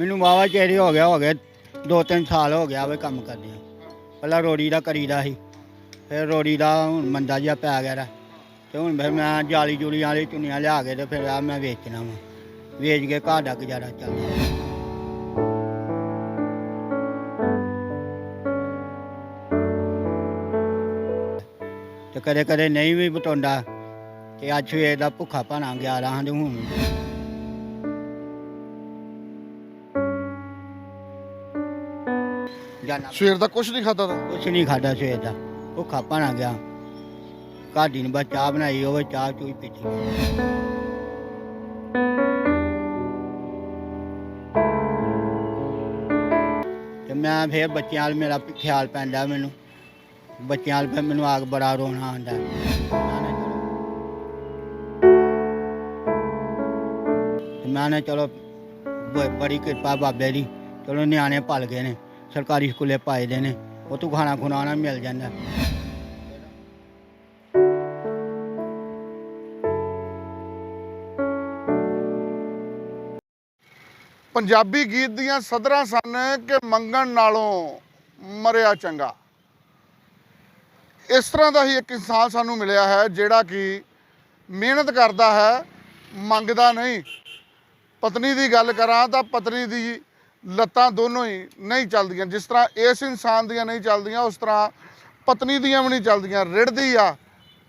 ਮੈਨੂੰ ਵਾਵਾ ਚਿਰ ਹੋ ਗਿਆ, ਹੋ ਗਏ ਦੋ ਤਿੰਨ ਸਾਲ ਹੋ ਗਿਆ ਵੇ ਕੰਮ ਕਰਦੇ ਪਹਿਲਾਂ ਰੋੜੀ ਦਾ ਕਰੀਦਾ ਸੀ, ਫਿਰ ਰੋੜੀ ਦਾ ਹੁਣ ਮੰਦਾ ਜਿਹਾ ਪੈ ਗਿਆ ਰਾ। ਤੇ ਹੁਣ ਫਿਰ ਮੈਂ ਜਾਲੀ ਜੂਲੀਆਂ ਵਾਲੀ ਚੁੰਨੀਆਂ ਲਿਆ ਕੇ ਤੇ ਫਿਰ ਆ ਮੈਂ ਵੇਚਣਾ ਵਾ। ਵੇਚ ਕੇ ਘਰ ਦਾ ਗੁਜ਼ਾਰਾ ਚੱਲਦਾ ਤੇ ਕਦੇ ਕਦੇ ਨਹੀਂ ਵੀ ਬਟਾਉਂਦਾ ਤੇ ਅੱਜ ਸਵੇਰ ਦਾ ਭੁੱਖਾ ਭਾਣਾ ਗਿਆ ਰਾਂ ਤੇ ਹੁਣ। ਸਵੇਰ ਦਾ ਕੁਝ ਨਹੀਂ ਖਾਦਾ ਤਾਂ? ਕੁਛ ਨਹੀਂ ਖਾਦਾ ਸਵੇਰ ਦਾ। ਭੁੱਖਾ ਭਾਣਾ ਗਿਆ। ਘਾਡੀ ਨੇ ਬਸ ਚਾਹ ਬਣਾਈ ਹੋਵੇ ਚਾਹ ਚੂਈ ਪੀਤੀ ਤੇ ਮੈਂ ਫਿਰ ਬੱਚਿਆਂ ਵੱਲ ਮੇਰਾ ਖਿਆਲ ਪੈਂਦਾ ਮੈਨੂੰ। ਬੱਚਿਆਂ ਵੱਲ ਫਿਰ ਮੈਨੂੰ ਆਗ ਬੜਾ ਰੋਣਾ ਆਉਂਦਾ। ਮੈਂ ਨਾ ਚਲੋ ਬ- ਬੜੀ ਕਿਰਪਾ ਬਾਬੇ ਦੀ। ਚਲੋ ਨਿਆਣੇ ਪਲ ਗਏ ਨੇ। ਸਰਕਾਰੀ ਸਕੂਲੇ ਪਾਏ ਦੇ ਨੇ, ਉਹ ਤੋਂ ਖਾਣਾ ਖੁਣਾ ਮਿਲ ਜਾਂਦਾ। ਪੰਜਾਬੀ ਗੀਤ ਦੀਆਂ ਸਦਰਾਂ ਸਨ ਕਿ ਮੰਗਣ ਨਾਲੋਂ ਮਰਿਆ ਚੰਗਾ। ਇਸ ਤਰ੍ਹਾਂ ਦਾ ਹੀ ਇੱਕ ਇਨਸਾਨ ਸਾਨੂੰ ਮਿਲਿਆ ਹੈ, ਜਿਹੜਾ ਕਿ ਮਿਹਨਤ ਕਰਦਾ ਹੈ, ਮੰਗਦਾ ਨਹੀਂ। ਪਤਨੀ ਦੀ ਗੱਲ ਕਰਾਂ ਤਾਂ ਪਤਨੀ ਦੀ ਲੱਤਾਂ ਦੋਨੋਂ ਹੀ ਨਹੀਂ ਚੱਲਦੀਆਂ। ਜਿਸ ਤਰ੍ਹਾਂ ਇਸ ਇਨਸਾਨ ਦੀਆਂ ਨਹੀਂ ਚੱਲਦੀਆਂ ਉਸ ਤਰ੍ਹਾਂ ਪਤਨੀ ਦੀਆਂ ਵੀ ਨਹੀਂ ਚੱਲਦੀਆਂ। ਰਿੜਦੀ ਆ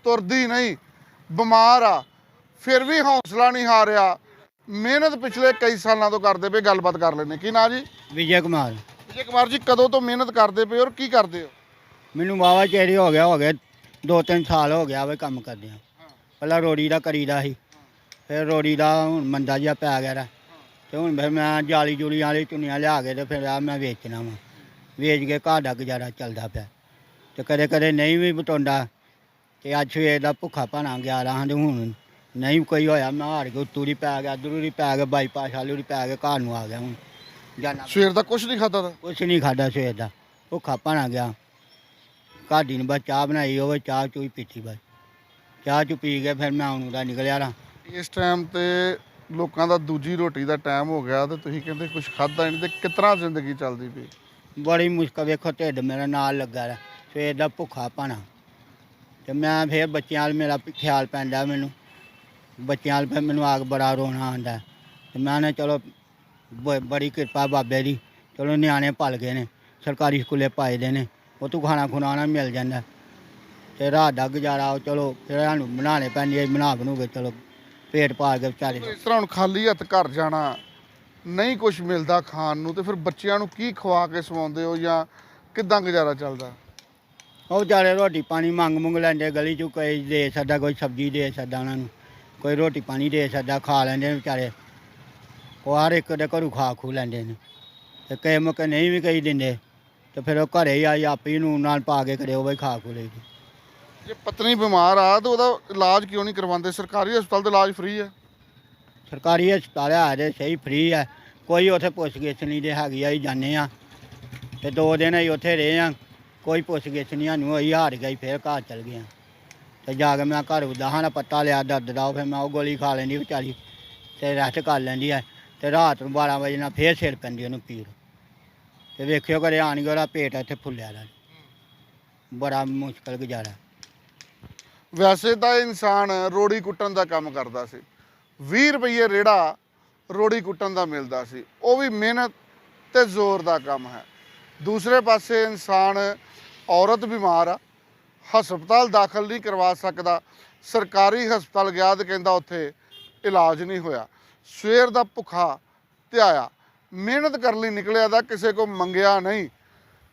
ਤੁਰਦੀ ਨਹੀਂ ਬਿਮਾਰ ਆ ਫਿਰ ਵੀ ਹੌਸਲਾ ਨਹੀਂ ਹਾਰਿਆ। ਮਿਹਨਤ ਪਿਛਲੇ ਕਈ ਸਾਲਾਂ ਤੋਂ ਕਰਦੇ ਪਏ ਗੱਲਬਾਤ ਕਰ ਲੈਨੇ ਕੀ ਨਾਂ ਜੀ? ਵਿਜੇ ਕੁਮਾਰ। ਵਿਜੇ ਕੁਮਾਰ ਜੀ ਕਦੋਂ ਤੋਂ ਮਿਹਨਤ ਕਰਦੇ ਪਏ ਔਰ ਕੀ ਕਰਦੇ ਹੋ? ਮੈਨੂੰ ਵਾਵਾ ਚਿਰ ਹੀ ਗਿਆ ਹੋ ਦੋ ਤਿੰਨ ਸਾਲ ਹੋ ਗਿਆ ਵੇ ਕੰਮ ਕਰਦੇ ਆ ਪਹਿਲਾਂ ਰੋੜੀ ਦਾ ਕਰੀਦਾ ਸੀ ਫਿਰ ਰੋੜੀ ਦਾ ਹੁਣ ਮੰਦਾ ਜਿਹਾ ਪੈ ਗਿਆ ਰਾ ਤੇ ਹੁਣ ਫਿਰ ਮੈਂ ਜਾਲੀ ਜੂਲੀਆਂ ਵਾਲੀ ਚੁੰਨੀਆਂ ਲਿਆ ਕੇ ਤੇ ਫਿਰ ਆ ਮੈਂ ਵੇਚਣਾ ਵਾ। ਵੇਚ ਕੇ ਘਰ ਦਾ ਗੁਜ਼ਾਰਾ ਚੱਲਦਾ ਪਿਆ। ਤੇ ਕਦੇ ਕਦੇ ਨਹੀਂ ਵੀ ਬਟਾਉਂਦਾ ਤੇ ਅੱਜ ਸਵੇਰ ਦਾ ਭੁੱਖਾ ਭਾਣਾ ਗਿਆ ਰਾਂ ਤੇ ਹੁਣ ਨਹੀਂ ਕੋਈ ਹੋਇਆ। ਮੈਂ ਹਾਰ ਕੇ ਉੱਤੂਰੀ ਪੈ ਗਿਆ ਦਰੂਰੀ ਪੈ ਗਿਆ ਬਾਈਪਾਸ ਵਾਲੀ ਪੈ ਗਿਆ ਘਰ ਨੂੰ ਆ ਗਿਆ ਹੁਣ। ਜਾਨਾ ਸਵੇਰ ਦਾ ਕੁਝ ਨਹੀਂ ਖਾਦਾ ਤਾਂ? ਕੁਛ ਨਹੀਂ ਖਾਦਾ ਸਵੇਰ ਦਾ। ਭੁੱਖਾ ਭਾਣਾ ਗਿਆ। ਘਾਡੀ ਨੇ ਬਸ ਚਾਹ ਬਣਾਈ ਹੋਵੇ ਚਾਹ ਚੂਈ ਪੀਤੀ ਬਸ। ਚਾਹ ਚੂ ਪੀ ਕੇ ਫਿਰ ਮੈਂ ਉਹਨੂੰ ਦਾ ਨਿਕਲਿਆ ਰਾਂ ਇਸ ਟਾਈਮ ਤੇ ਲੋਕਾਂ ਦਾ ਦੂਜੀ ਰੋਟੀ ਦਾ ਟਾਈਮ ਹੋ ਗਿਆ ਤੇ ਤੁਸੀਂ ਕਹਿੰਦੇ ਕੁਝ ਖਾਦਾ ਨਹੀਂ ਤੇ ਕਿਤਨਾ ਜ਼ਿੰਦਗੀ ਚੱਲਦੀ ਪਈ? ਬੜੀ ਮੁਸ਼ਕਲ ਵੇਖੋ ਢਿੱਡ ਮੇਰਾ ਨਾਲ ਲੱਗਾ ਰਾ ਸਵੇਰ ਦਾ ਭੁੱਖਾ ਭਾਣਾ। ਤੇ ਮੈਂ ਫਿਰ ਬੱਚਿਆਂ ਵੱਲ ਮੇਰਾ ਖਿਆਲ ਪੈਂਦਾ ਮੈਨੂੰ। ਬੱਚਿਆਂ ਵੱਲ ਫਿਰ ਮੈਨੂੰ ਆਗ ਬੜਾ ਰੋਣਾ ਆਉਂਦਾ। ਤੇ ਮੈਂ ਨਾ ਚਲੋ ਬ- ਬੜੀ ਕਿਰਪਾ ਬਾਬੇ ਦੀ। ਚਲੋ ਨਿਆਣੇ ਪਲ ਗਏ ਨੇ ਸਰਕਾਰੀ ਸਕੂਲੇ ਪਾਏ ਦੇ ਨੇ ਉਹ ਤੋਂ ਖਾਣਾ ਖੁਣਾ ਨਾ ਮਿਲ ਜਾਂਦਾ। ਤੇ ਰਾਤ ਦਾ ਗੁਜ਼ਾਰਾ ਚਲੋ ਫਿਰ ਸਾਨੂੰ ਬਣਾਉਣੇ ਪੈਂਦੇ ਆ, ਬਣਾ ਬਣੂਗੇ ਚਲੋ ਪੇਟ ਪਾਲ ਕੇ ਵਿਚਾਰੇ ਇਸ ਤਰ੍ਹਾਂ ਹੁਣ ਖਾਲੀ ਹੱਥ ਘਰ ਜਾਣਾ ਨਹੀਂ ਕੁਝ ਮਿਲਦਾ ਖਾਣ ਨੂੰ ਤੇ ਫਿਰ ਬੱਚਿਆਂ ਨੂੰ ਕੀ ਖਵਾ ਕੇ ਸਵਾਉਂਦੇ ਹੋ ਜਾਂ ਕਿਦਾਂ ਗੁਜ਼ਾਰਾ ਚੱਲਦਾ? ਉਹ ਵਿਚਾਰੇ ਰੋਟੀ ਪਾਣੀ ਮੰਗ ਮੁੰਗ ਲੈਂਦੇ ਗਲੀ ਚੋਂ ਕੋਈ ਦੇ ਸਕਦਾ ਕੋਈ ਸਬਜ਼ੀ ਦੇ ਸਕਦਾ ਉਹਨਾਂ ਨੂੰ। ਕੋਈ ਰੋਟੀ ਪਾਣੀ ਦੇ ਸਕਦਾ ਖਾ ਲੈਂਦੇ ਨੇ ਵਿਚਾਰੇ। ਉਹ ਹਰ ਇੱਕ ਦੇ ਘਰੋਂ ਖਾ ਖੂ ਲੈਂਦੇ ਨੇ। ਤੇ ਕਈ ਮੁੱਕੇ ਨਹੀਂ ਵੀ ਕਈ ਦਿੰਦੇ। ਤੇ ਫਿਰ ਉਹ ਘਰੇ ਹੀ ਆਈ ਆਪੀ ਨੂੰ ਨਾਲ ਪਾ ਕੇ ਕਰੇ ਉਹ ਵੀ ਖਾ ਖੂ ਲਈਦੀ। ਜੇ ਪਤਨੀ ਬਿਮਾਰ ਆ ਤਾਂ ਉਹਦਾ ਇਲਾਜ ਕਿਉਂ ਨਹੀਂ ਕਰਵਾਉਂਦੇ? ਸਰਕਾਰੀ ਹਸਪਤਾਲ ਦਾ ਇਲਾਜ ਫ੍ਰੀ ਹੈ। ਸਰਕਾਰੀ ਹਸਪਤਾਲ ਆ ਜੇ ਸਹੀ ਫ੍ਰੀ ਹੈ ਕੋਈ ਉੱਥੇ ਪੁੱਛਗਿੱਛ ਨਹੀਂ ਦੇ ਹੈਗੀ ਆਈ ਜਾਂਦੇ ਆ ਤੇ ਦੋ ਦਿਨ ਅਸੀਂ ਉੱਥੇ ਰਹੇ ਆ ਕੋਈ ਪੁੱਛਗਿੱਛ ਨਹੀਂ, ਸਾਨੂੰ ਅਸੀਂ ਹਾਰ ਗਈ ਫਿਰ ਘਰ ਚਲ ਗਏ ਆ ਤੇ ਜਾ ਕੇ ਮੈਂ ਘਰ ਉਦਾਹਾਂ ਦਾ ਪੱਤਾ ਲਿਆ, ਦਰਦ ਦਾ ਫਿਰ ਮੈਂ ਉਹ ਗੋਲੀ ਖਾ ਲੈਂਦੀ ਵਿਚਾਰੀ, ਤੇ ਰੈਸਟ ਕਰ ਲੈਂਦੀ ਆ। ਤੇ ਰਾਤ ਨੂੰ 12 ਵਜੇ ਨਾਲ ਫੇਰ ਸਿਰ ਪੈਂਦੀ ਉਹਨੂੰ ਪੀੜ। ਤੇ ਵੇਖਿਓ ਕਰੇ ਆਣ ਕੇ ਉਹਦਾ ਪੇਟ ਇੱਥੇ ਫੁੱਲਿਆ ਦਾ ਬੜਾ ਮੁਸ਼ਕਲ ਗੁਜ਼ਾਰਾ। ਵੈਸੇ ਤਾਂ ਇਹ ਇਨਸਾਨ ਰੋੜੀ ਕੁੱਟਣ ਦਾ ਕੰਮ ਕਰਦਾ ਸੀ। 20 ਰੁਪਏ ਰੇੜਾ ਰੋੜੀ ਕੁੱਟਣ ਦਾ ਮਿਲਦਾ ਸੀ। ਉਹ ਵੀ ਮਿਹਨਤ ਤੇ ਜ਼ੋਰ ਦਾ ਕੰਮ ਹੈ। ਦੂਸਰੇ ਪਾਸੇ ਇਨਸਾਨ ਔਰਤ ਬਿਮਾਰ ਆ, ਹਸਪਤਾਲ ਦਾਖਲ ਨਹੀਂ ਕਰਵਾ ਸਕਦਾ, ਸਰਕਾਰੀ ਹਸਪਤਾਲ ਗਿਆ ਤੇ ਕਹਿੰਦਾ ਉੱਥੇ ਇਲਾਜ ਨਹੀਂ ਹੋਇਆ। ਸਵੇਰ ਦਾ ਭੁੱਖਾ ਧਿਆਇਆ। ਮਿਹਨਤ ਕਰਨ ਲਈ ਨਿਕਲਿਆ ਦਾ ਕਿਸੇ ਕੋ ਮੰਗਿਆ ਨਹੀਂ।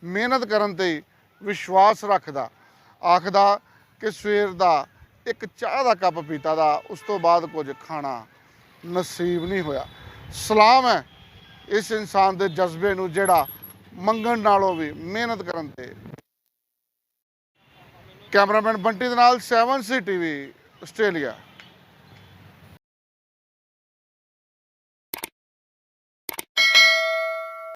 ਮਿਹਨਤ ਕਰਨ ਤੇ ਵਿਸ਼ਵਾਸ ਰੱਖਦਾ। ਆਖਦਾ ਕਿ ਸਵੇਰ ਦਾ ਇੱਕ ਚਾਹ ਦਾ ਕੱਪ ਪੀਤਾ ਦਾ, ਉਸ ਤੋਂ ਬਾਅਦ ਕੁਝ ਖਾਣਾ ਨਸੀਬ ਨਹੀਂ ਹੋਇਆ। ਸਲਾਮ ਹੈ ਇਸ ਇਨਸਾਨ ਦੇ ਜਜ਼ਬੇ ਨੂੰ ਜਿਹੜਾ ਮੰਗਣ ਨਾਲੋਂ ਵੀ ਮਿਹਨਤ ਕਰਨ ਤੇ। ਕੈਮਰਾਮੈਨ ਬੰਟੀ ਦੇ ਨਾਲ 7 ਸੀ ਟੀਵੀ ਆਸਟ੍ਰੇਲੀਆ।